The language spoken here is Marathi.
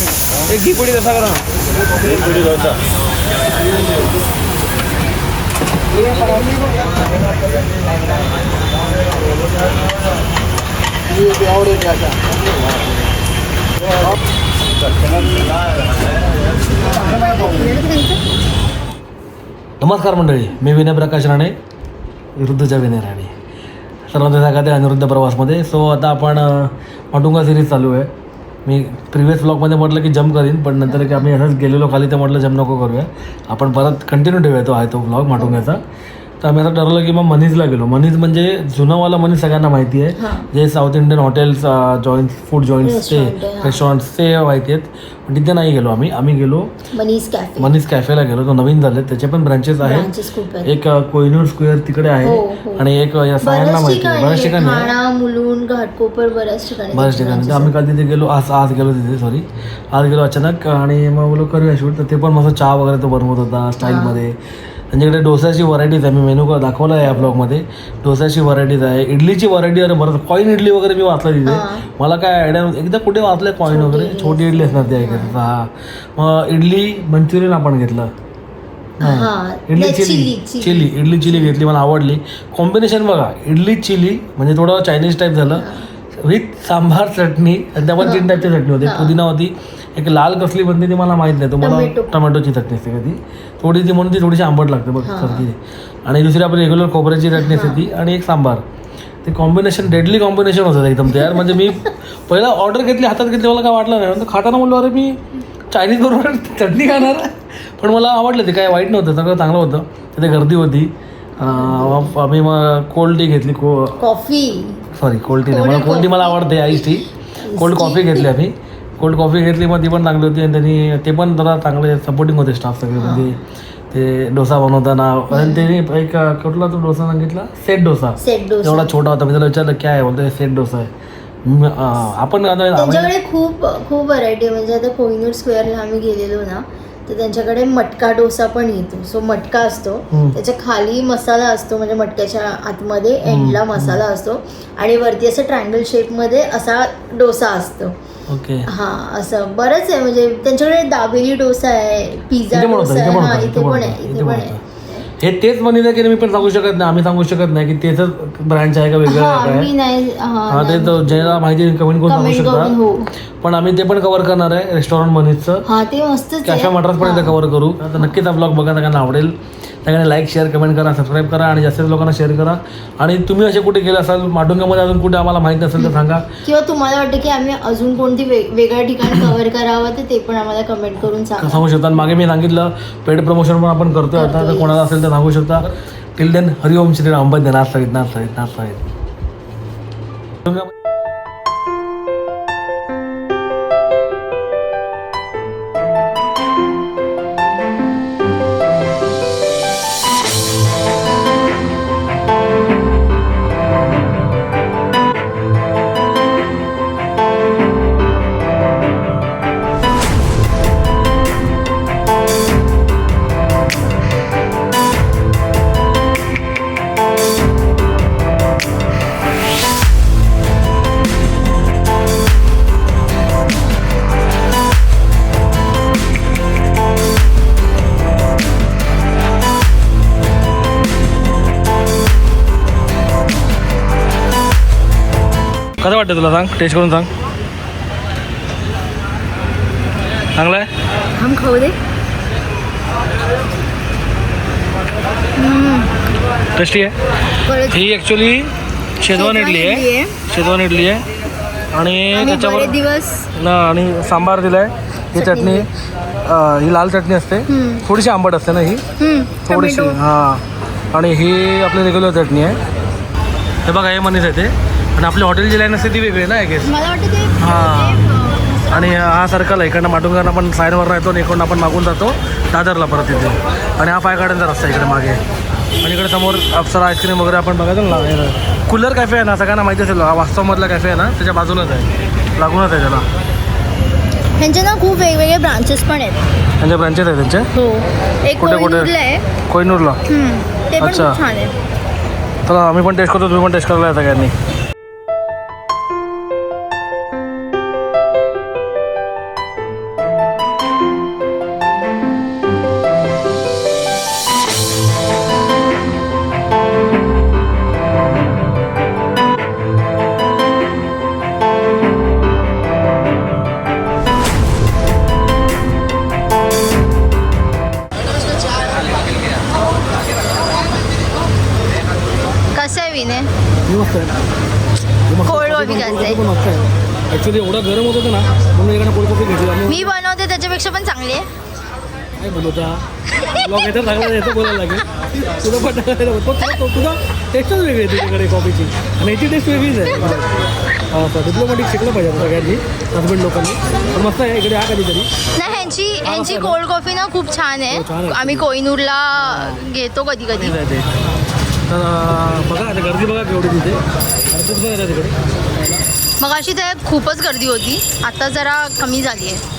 एक पोळी तसा करा? ना नमस्कार मंडळी मी विनय प्रकाश राणे विरुद्धच्या विनय राणे. सर्वांचं स्वागत आहे अनिरुद्ध प्रवासमध्ये. सो आता आपण माटुंगा सिरीज चालू आहे. मी प्रिव्हियस ब्लॉगमध्ये म्हटलं की जम्प करीन पण नंतर की आम्ही असंच गेलेलो खाली तर म्हटलं जम नको करूया. आपण परत कंटिन्यू ठेवूया तो आहे तो ब्लॉग माटुंग्याचा. तर आम्ही आता ठरवलं की मग मनीजला गेलो. मनीज म्हणजे जुनावाला मनीज सगळ्यांना माहिती आहे. जे south Indian hotels joint food joints ते. रेस्टॉरंट्स ते माहिती आहेत. पण तिथे नाही गेलो आम्ही. आम्ही गेलो मनीस कॅफे मनीज कॅफेला गेलो. तो नवीन झाले त्याचे पण ब्रांचेस आहेत. एक अ, कोहिनूर स्क्वेअर तिकडे आहे. हो, हो. आणि एक या बऱ्याच माहिती आहे. बऱ्याच ठिकाणी घाटकोपर बऱ्याच ठिकाणी बऱ्याच ठिकाणी. आम्ही काल तिथे गेलो. आज आज गेलो तिथे सॉरी आज गेलो अचानक. आणि मग बोलो करूया शूट तर ते पण मस्त चहा वगैरे तो बनवत होता स्टाईलमध्ये त्यांच्याकडे डोसाची व्हरायटीज आहे. मी मेनू दाखवला आहे या ब्लॉगमध्ये डोसाची व्हरायटीज आहे. इडलीची व्हरायटी अरे बरं कॉईन इडली वगैरे मी वाचला तिथे. मला काय आयडिया एकदा कुठे वाचलं कॉईन वगैरे? छोटी इडली असणार ती ऐकायचं हा. मग इडली मंचुरियन आपण घेतलं. हा. Idli chilli. Chilli idli chilli घेतली मला आवडली. कॉम्बिनेशन बघा. इडली चिली म्हणजे थोडं चायनीज टाईप झालं. विथ सांबार चटणी त्यामध्ये तीन टाईपची चटणी होती. पुदिना होती एक लाल कसली बनते ती मला माहीत नाही. तुम्हाला टोमॅटो. टोमॅटोची चटणी असते कधी थोडी ती म्हणून ती थोडीशी आंबट लागते बघ सारखी. आणि दुसरी आपली रेग्युलर खोबऱ्याची चटणी असते ती आणि एक सांबार. ते कॉम्बिनेशन डेडली कॉम्बिनेशन होतं एकदम तयार. म्हणजे मी पहिला ऑर्डर घेतली हातात घेतली मला काय वाटलं नाही. खाताना म्हणलो अरे मी चायनीज बरोबर चटणी खाणार. पण मला आवडलं ते. काय वाईट नव्हतं सगळं चांगलं होतं. तिथे गर्दी होती. आम्ही मग कोल्ड टी घेतली को कॉफी सॉरी कोल्ड टी नाही. मला कोल्ड टी मला आवडते आईस टी कोल्ड कॉफी घेतली आम्ही. कोल्ड कॉफी घेतली मग ती पण चांगली होती आणि त्यांनी ते पण जरा चांगले सपोर्टिंग होते स्टाफ सगळे. म्हणजे ते डोसा बनवताना. आणि त्यांनी एक कुठला तो डोसा सांगितला? सेट डोसा. सेट डोसा. एवढा छोटा होता. मी त्याला विचारलं काय आहे बोलतो सेट डोसा आहे आपण त्यांच्याकडे खूप खूप व्हरायटी म्हणजे आता कोहिनूर स्क्वेअरला आम्ही गेलेलो ना तर त्यांच्याकडे मटका डोसा पण येतो. सो मटका असतो. त्याच्याखाली मसाला असतो म्हणजे मटक्याच्या आतमध्ये एंडला मसाला असतो. आणि वरती असं ट्रायंगल शेपमध्ये असा डोसा असतो. ओके. हा असं. बरंच आहे म्हणजे त्यांच्याकडे दाबेली डोसा आहे पिझ्झा डोसा आहे. हा इथे पण आहे इथे पण आहे. हे तेच म्हणित की मी पण सांगू शकत नाही. आम्ही सांगू शकत नाही की तेच ब्रँच आहे का वेगळं हा आहे ते ज्याला माहिती कमेंट करून सांगू करून हो. शकता पण आम्ही ते पण कव्हर करणार आहे रेस्टॉरंट मनीजचं हा ते मस्तच कॅफे आहे मटर्स पण कव्हर करू. आता नक्कीच हा ब्लॉग बघा सगळ्यांना आवडेल. सगळ्यांनी लाईक शेअर कमेंट करा सबस्क्राईब करा आणि जास्तीत लोकांना शेअर करा. आणि तुम्ही असे कुठे गेले असाल माटुंगामध्ये अजून कुठे आम्हाला माहीत नसेल तर सांगा. किंवा तुम्हाला वाटतं की आम्ही अजून कोणती वेग- वेगळ्या ठिकाणी कव्हर करावं तर ते पण आम्हाला कमेंट करून सांगा. सांगू शकता. मागे मी सांगितलं पेड प्रमोशन पण आपण करतोय. आता तर कोणाला असेल तर सांगू शकता. Till then Hariom Shriram. बंद. नाथ सहित नाथ सहित नाथ सहित वाटतं तुला? सांग. टेस्ट करून सांग. चांगलं आहे हम खाऊ दे. टेस्टी आहे. परत ही ॲक्च्युली शेजवान इडली आहे. शेजवान इडली आहे. आणि आम्ही त्याच्यावर दिवस ना आणि सांबार दिला आहे ही चटणी. अं, ही लाल चटणी असते. हम्म. थोडीशी आंबट असते ना ही? हम्म, थोडीशी टोमॅटो. हां. आणि ही आपली रेग्युलर चटणी आहे. हे बघा हे मनीच आहे ते. आणि आपली हॉटेलची लाईन असते ती वेगळी ना गेस मला वाटतं ते हा. आणि हा सर्कल आहे इकडनं माटुंगानं आपण साईडवर राहतो आणि इकडनं आपण मागून जातो दादरला परत इथे. आणि हा पाय गार्डनचा रस्ता इकडे मागे. आणि इकडे समोर अप्सरा आईस्क्रीम वगैरे आपण बघायचं ना कूलर कॅफे आहे ना सगळ्यांना माहिती असेल वास्तवमधला कॅफे आहे ना त्याच्या बाजूलाच आहे. लागूनच आहे त्याला. अं, ह्यांचे ना खूप वेगवेगळे ब्रांचेस पण आहेत. त्यांचे ब्रँचेस आहे त्यांचे? हो. एक कुठे- कुठे? आहे. ते पण अच्छा. छान आहे. तर आम्ही पण टेस्ट करतो तुम्ही पण टेस्ट करायला आहे कोल्ड ऍक्च्युली एवढं गरम होत होता ना म्हणून एकाने कोल्ड कॉफी घेतली मी बनवते त्याच्यापेक्षा पण चांगली आहे. काय बनवता बोलायला लागेल. तुला पण तुझा तुझ्याकडे कॉफीची आणि याची टेस्ट आहे. असं डिप्लोमॅटिक शिकलं पाहिजे सगळ्यांनी हजबंड लोकांनी. नाही ह्यांची ह्यांची कोल्ड कॉफी ना? खूप हो, छान आहे. आम्ही कोहिनूरला घेतो कधी कधी तर बघा आता गर्दी बघा केवढी तिथे. तिकडे. मग अशी तर खूपच गर्दी होती. आता जरा कमी झाली आहे.